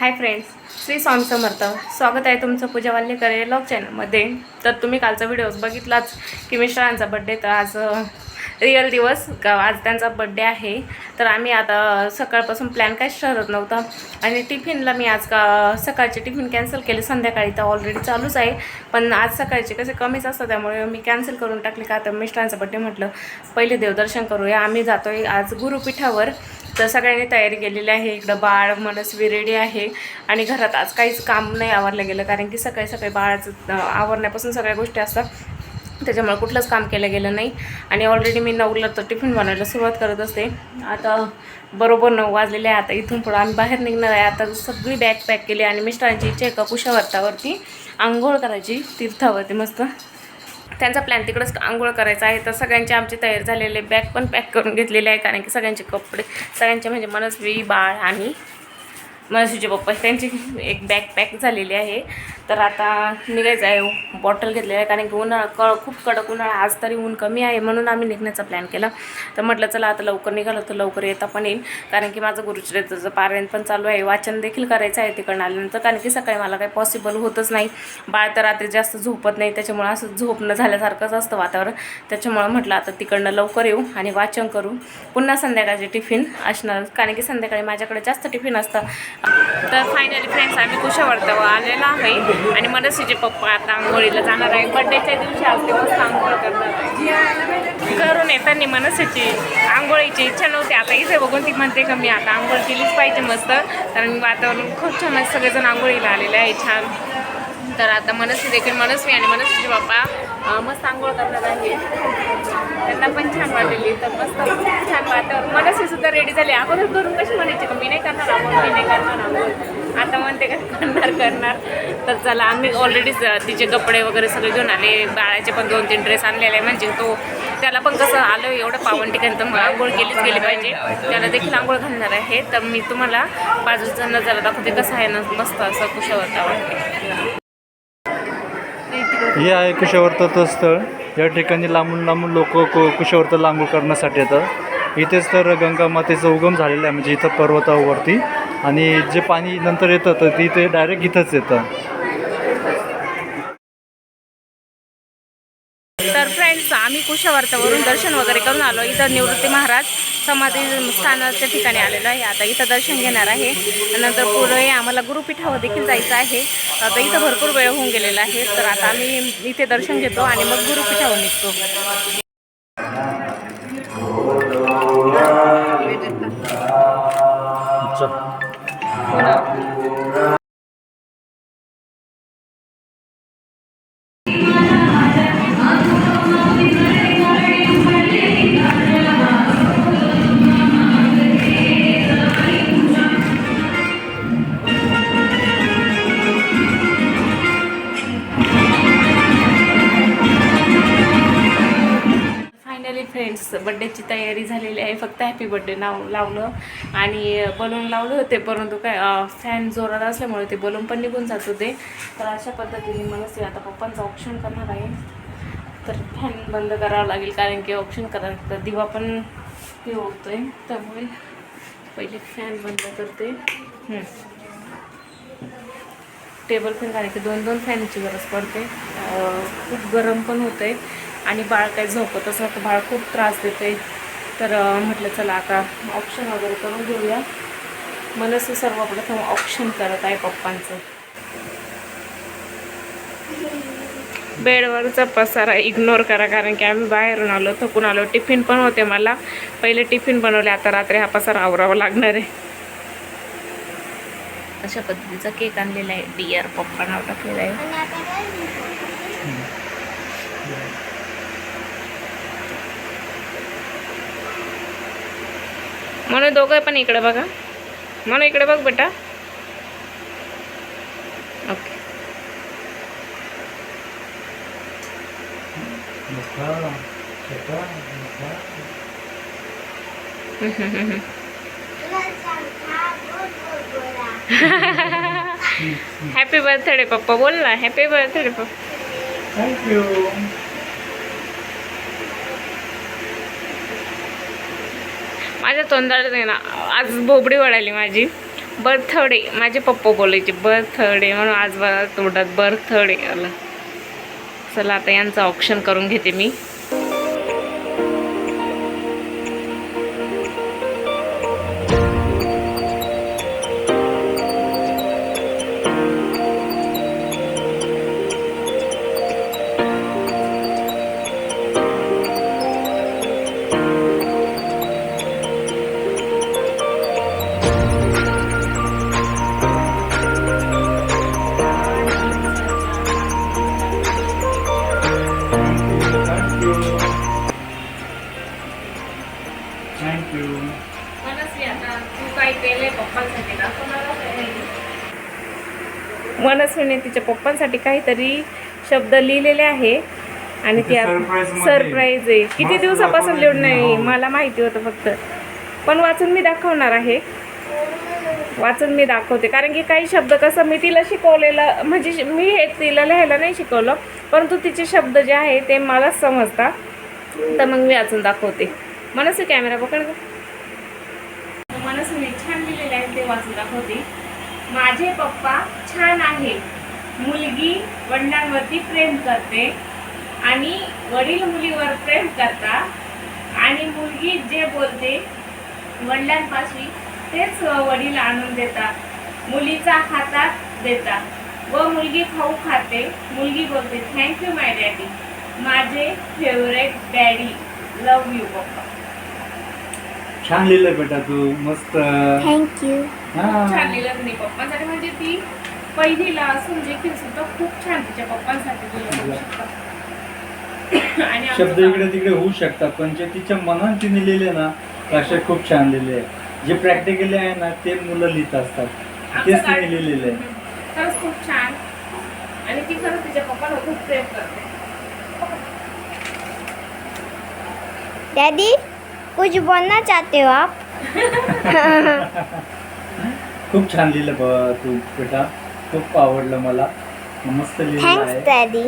Hi friends Shri Swami Samarth. स्वागत आहे तुमचं पूजा वाल्लेकर लॉग चॅनलमध्ये तर तुम्ही कालचा व्हिडिओ बघितलाच की मिश्रांचा बड्डे तर आज रिअल दिवस. का आज त्यांचा बड्डे आहे. तर आम्ही आता सकाळपासून प्लॅन काहीच ठरत नव्हता. आणि टिफिनला मी आज का सकाळचे टिफिन कॅन्सल केले. संध्याकाळी तर ऑलरेडी चालूच आहे. पण आज सकाळचे कसे कमीच असतं त्यामुळे मी कॅन्सल करून टाकले. का आता मिस्टरांचा बड्डे म्हटलं पहिले देवदर्शन करूया. आम्ही जातोय आज गुरुपीठावर. तर सगळ्यांनी तयारी केलेली आहे. इकडं बाळ मनस्वी रेडी आहे. आणि घरात आज काहीच काम नाही आवरलं गेलं कारण की सकाळी सकाळी बाळाचं आवरण्यापासून सगळ्या गोष्टी असतात. त्याच्यामुळे कुठलंच काम केलं गेलं नाही. आणि ऑलरेडी मी नऊला तर टिफिन बनवायला सुरुवात करत असते. आता बरोबर नऊ वाजलेले आहे. आता इथून पुढं आम्ही बाहेर निघणार आहे. आता सगळी बॅग पॅक केली आणि मिस्टरांची इच्छा आहे का कुशावर्तावरती आंघोळ करायची तीर्थावरती मस्त. त्यांचा प्लॅन तिकडंच आंघोळ करायचा आहे. तर सगळ्यांचे आमची तयार झालेले बॅग पण पॅक करून घेतलेले आहे. कारण की सगळ्यांचे कपडे सगळ्यांचे म्हणजे मनस्वी बाळ आणि मनस्वीचे पप्पा त्यांची एक बॅग पॅक झालेली आहे. तर आता निघायचं आहे. बॉटल घेतलेलं आहे. कारण की उन्हाळा क खूप कडक उन्हाळा आज तरी ऊन कमी आहे म्हणून आम्ही निघण्याचा प्लॅन केला. तर म्हटलं चला आता लवकर निघालो तर लवकर येता पण येईल. कारण की माझं गुरुचरित्राचं पारायण पण चालू आहे. वाचन देखील करायचं आहे तिकडनं आल्यानंतर. कारण की सकाळी मला काही पॉसिबल होतच नाही. बाळ तर रात्री जास्त झोपत नाही. त्याच्यामुळं असं झोपणं झाल्यासारखंच असतं वातावरण. त्याच्यामुळं म्हटलं आता तिकडनं लवकर येऊ आणि वाचन करू. पुन्हा संध्याकाळचे टिफिन असणार. कारण की संध्याकाळी माझ्याकडे जास्त टिफिन असतं. तर फायनली फ्रेंड्स आम्ही कुशावर्तावर आलेला आहे. आणि मनसीचे पप्पा आता आंघोळीला जाणार आहे. बड्डेच्या दिवशी आज दिवस आंघोळ करणार आहे. करून येताना मनसीची आंघोळीची इच्छा नव्हती. आता इथे बघून ती म्हणते का मी आता आंघोळ केलीच पाहिजे मस्त. कारण वातावरण खूप छान आहे. सगळेजण आंघोळीला आलेले आहे. छान. तर आता मनस्वी देखील मनस्वी आणि मनस्वीचे बाप्पा मस्त आंघोळ करणार आहे त्यांना पण छान वाटलेली तर मस्त छान वाटतं मनस्वी सुद्धा रेडी झाली. अगोदर धरून कशी म्हणायची का मी नाही करणार आंघोळ मी नाही करणार आंघोळ. आता म्हणते का करणार करणार. तर चला आम्ही ऑलरेडी तिचे कपडे वगैरे सगळे घेऊन आले. बाळाचे पण दोन तीन ड्रेस आणलेले आहे. म्हणजे तो त्याला पण कसं आलं एवढं पावन ठिकाणी तर मग आंघोळ केलीच गेली पाहिजे. त्याला देखील आंघोळ घालणार आहे. तर मी तुम्हाला बाजूचा नजारा दाखवते. कसं आहे ना मस्त असं कुशावर्तावर हे आहे कुशावर्ताचं स्थळ. या ठिकाणी लांबून लांबून लोक कु कुशावर्त लांबू करण्यासाठी येतात. इथेच तर गंगा मातेचा उगम झालेला आहे. म्हणजे इथं पर्वतावरती. आणि जे पाणी नंतर येतं तर ते इथे डायरेक्ट इथंच येतं. फ्रेंड्स कुशावर्तावरून दर्शन वगैरे करून आलो. इथं निवृत्ती महाराज समाधी स्थानाच्या ठिकाणी आलेलो आहे. आता इथं दर्शन घेणार आहे. नंतर पुढे आम्हाला गुरुपीठावर देखील जायचं आहे. आता इथं भरपूर वेळ होऊन गेलेला आहे. तर आता आम्ही इथे दर्शन घेतो आणि मग गुरुपीठावर निघतो. फ्रेंड्स तयारी झालेली आहे. फक्त हॅपी बड्डे नाव लावलं आणि बलून लावले होते. परंतु काय फॅन जोरात असल्यामुळे ते बलून पण निघून जात होते. तर अशा पद्धतीने मनसे आता पप्पांचं ऑप्शन करणार आहे. तर फॅन बंद करावं लागेल कारण की ऑप्शन करायला तर दिवा पण हे होतोय. त्यामुळे पहिले फॅन बंद करते. टेबल फॅन कारण की दोन दोन फॅनची गरज पडते. खूप गरम पण होतं आहे आणि बाळ काही झोपतच नव्हतं बाळ खूप त्रास देते. तर म्हटलं चला आता ऑप्शन वगैरे करून घेऊया. मनसे सर्वप्रथम ऑप्शन करत आहे पप्पांचं. बेडवरचा पसारा इग्नोर करा कारण की आम्ही बाहेरून आलो थकून आलो टिफिन पण होते मला. पहिले टिफिन बनवले आता रात्री हा पसारा आवरावा लागणार आहे. अशा पद्धतीचा केक आणलेला आहे. डिअर पप्पा नाव टाकलेला आहे. म्हणून दोघं पण इकडे बघा. म्हणून इकडे बघ बेटा. ओके हॅपी बर्थडे पप्पा बोल ना. हॅपी बर्थडे पप्पा थँक्यू माझ्या तोंडाला आहे ना आज भोबडी वळाली माझी. बर्थडे माझे पप्पा बोलायचे बर्थडे म्हणून आज मला तोंडात बर्थडे आलं. चला आता यांचं ऑप्शन करून घेते मी. थँक्यू मनस्वी आता तू काय केलंय पप्पांसाठी दाखवणार मनस्वीने तिच्या पप्पांसाठी काहीतरी शब्द लिहिलेले आहे. आणि ते. सरप्राईज आहे. किती दिवसापासून लिहून नाही? हो. मला माहिती होतं फक्त. पण वाचून मी दाखवणार आहे. वाचून मी दाखवते. कारण की काही शब्द कसं मी तिला शिकवलेलं म्हणजे मी हे तिला लिहायला नाही शिकवलं. परंतु तिचे शब्द जे आहे ते मलाच समजतात तर मग मी वाचून दाखवते. मनस कॅमेरा पकड ग. मनसने छान लिहिलेले आहे ते वाचून दाखवते. माझे पप्पा छान आहे. मुलगी वडिलांवरती प्रेम करते आणि वडील मुलीवर प्रेम करतात. आणि मुलगी जे बोलते वडिलांपाशी तेच वडील आणून देतात. मुलीचा हातात देतात. व मुलगी खाऊ खाते. मुलगी बोलते थँक्यू माय डॅडी माझे फेवरेट डॅडी लव यू पप्पा. छान लिहिलं बेटा तू मस्त. थँक्यू हा. छान लिहिलं पप्पांसाठी म्हणजे ती पहिलीला असून देखील सुद्धा खूप छान तिच्या पप्पांसाठी लिहिलं आणि आमचं शब्द इकडे तिकडे होऊ शकतात पण जे तिच्या मनात तिने लिहिले ना ते अक्षर खूप छान लिहिले आहे जे प्रॅक्टिकली आहे ना ते मुलं लिहित असतात. आमचं तेच तिने लिहिलेलं आहे हम्म. खरंच खूप छान. आणि ती खरंच तिच्या पप्पाला खूप प्रेम करते. डैडी कुछ बोलना चाहते हो आप? खूप छान लिहिलं ब- तू बेटा. खूप आवडलं मला. मस्त लिहिलं थैंक्स आहे. Daddy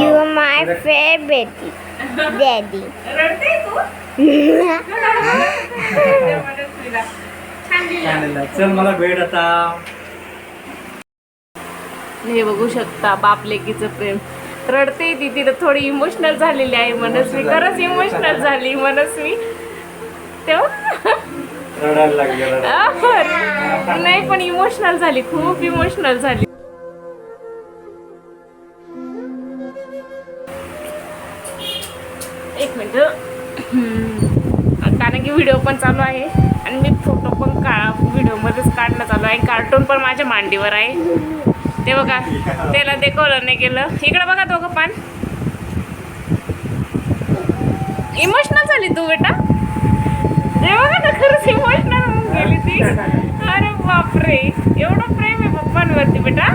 you are my favourite daddy रडते तू? त्या मनस्वीला. छान लिहिलं. छान लिहिलं. चल मला भेट आता. हे बघू शकता बाप लेकीचं प्रेम. रडते ती तिथं थोडी इमोशनल झालेली आहे मनस्वी. खरंच इमोशनल झाली मनस्वी. तेव्हा. नाही पण इमोशनल झाली खूप इमोशनल झाली. एक मिनिट कारण की व्हिडिओ पण चालू आहे. आणि मी फोटो पण का व्हिडिओमध्येच काढणं चालू आहे. कार्टून पण माझ्या मांडीवर आहे. ते बघा त्याला डेकोरं नाही केलं. इकडं बघा दोघं पण. इमोशनल झाली तू बेटा. ते बघा ना खरंच इमोशनल होऊन गेली ती. अरे बापरे. एवढं प्रेम आहे पप्पांवरती बेटा.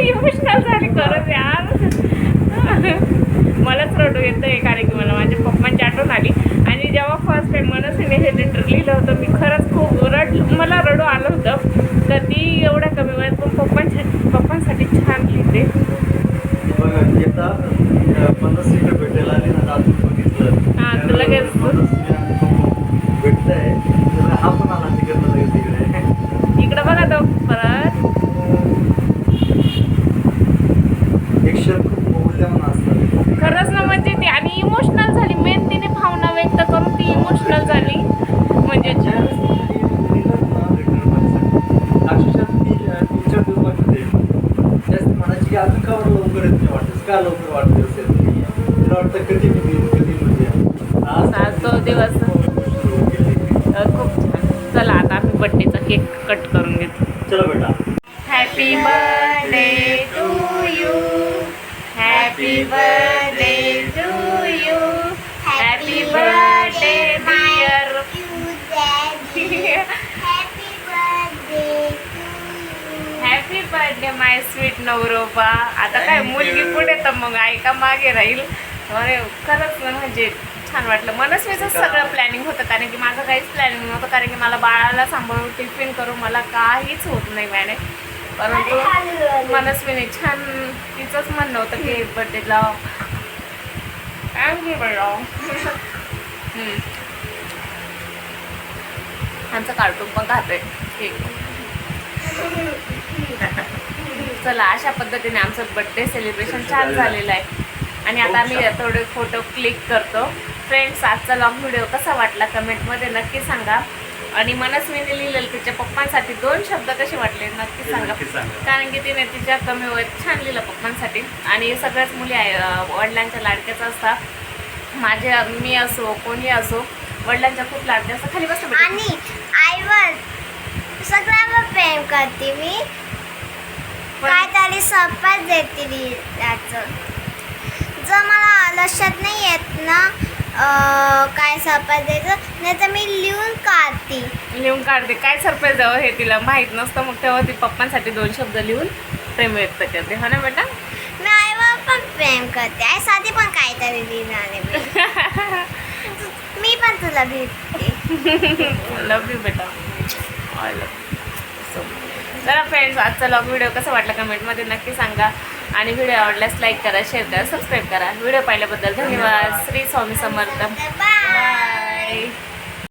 इमोशनल झाली खरंच यार. मलाच रडू येतं आहे कारण की मला माझ्या पप्पा आणि जेव्हा फर्स्ट टाइम मनसीने हे लेटर लिहिलं होतं मी खरंच खूप रड मला रडू आलं होतं. तर ती एवढ्या कमी वयात पण पप्पांसाठी पप्पांसाठी छान लिहिते. बघा येता पन्नास ना अजून बघितलं. हा, तर लगेच. भेटतंय तर हा पण आला तिकडनं लगेच तिकडे इकडं बघा तो परत एक क्षण खूप मौल्यवान असतात खरंच ना म्हणजे ती आणि इमोशनल झाली मेन तिने भावना व्यक्त करून ती इमोशनल झाली म्हणजे ज्यावेळेस ती लिहिलं ना letter मध्ये, अक्षरशः ती अ, तीन-चार दिवसामध्ये जास्त म्हणायची की अजून का बरं लवकर येत नाही लवकर वाटत असेल तिला वाटतं कधी येईन, कधी म्हणजे? तो दिवस. खूप छान. चला आता आम्ही बड्डेचा केक कट करून घेतो. चला बेटा. बर्थडे माय स्वीट नवरोबा आता काय मुलगी पुढे तर मग ऐका मागे राहील. अरे खरंच म्हणजे छान वाटलं. मनस्वीचं सगळं प्लॅनिंग होतं कारण की माझं काहीच प्लॅनिंग नव्हतं कारण की मला बाळाला सांभाळून टिफिन करून मला काहीच होत नाही मॅनेज परंतु मनस्वीने छान तिचंच म्हणणं होतं की बर्थडेला बळाव आमचं कार्टून पण खातोय. ठीक. चला अशा पद्धतीने आमचं बड्डे सेलिब्रेशन छान झालेलं आहे. आणि आता आम्ही थोडे फोटो क्लिक करतो. फ्रेंड्स आजचा लॉंग व्हिडिओ कसा वाटला कमेंटमध्ये नक्की सांगा. आणि मनस्वीने लिहिलेलं तिच्या पप्पांसाठी दोन शब्द कसे वाटले नक्की सांगा. कारण की तिने तिच्या कमी वयात छान लिहिलं पप्पांसाठी. आणि सगळ्याच मुली आहे वडिलांच्या लाडक्याच असतात. माझे मी असो कोणी असो वडिलांच्या खूप लाडके असतात. खाली बसतो. आणि आईवर सगळ्यांवर प्रेम करते मी. काहीतरी सरप्राईज देते त्याचं जर मला लक्षात नाही येत ना काय सरप्राईज द्यायचं? नाही तर मी लिहून काढते. लिहून काढते. काय सरप्राईज द्यावं हे तिला माहीत नसतं. मग तेव्हा ती पप्पांसाठी दोन शब्द लिहून प्रेम व्यक्त करते. हो ना बेटा? मी आईवर पण प्रेम करते. आईसाठी पण काहीतरी लिहिणार मी. मी पण तुला भेटते. लव यू बेटा. आय लव चला फ्रेंड्स आजचा लॉग व्हिडिओ कसा वाटला कमेंटमध्ये नक्की सांगा. आणि व्हिडिओ आवडल्यास लाईक करा शेअर करा सबस्क्राईब करा. व्हिडिओ पाहिल्याबद्दल धन्यवाद. श्री स्वामी समर्थ.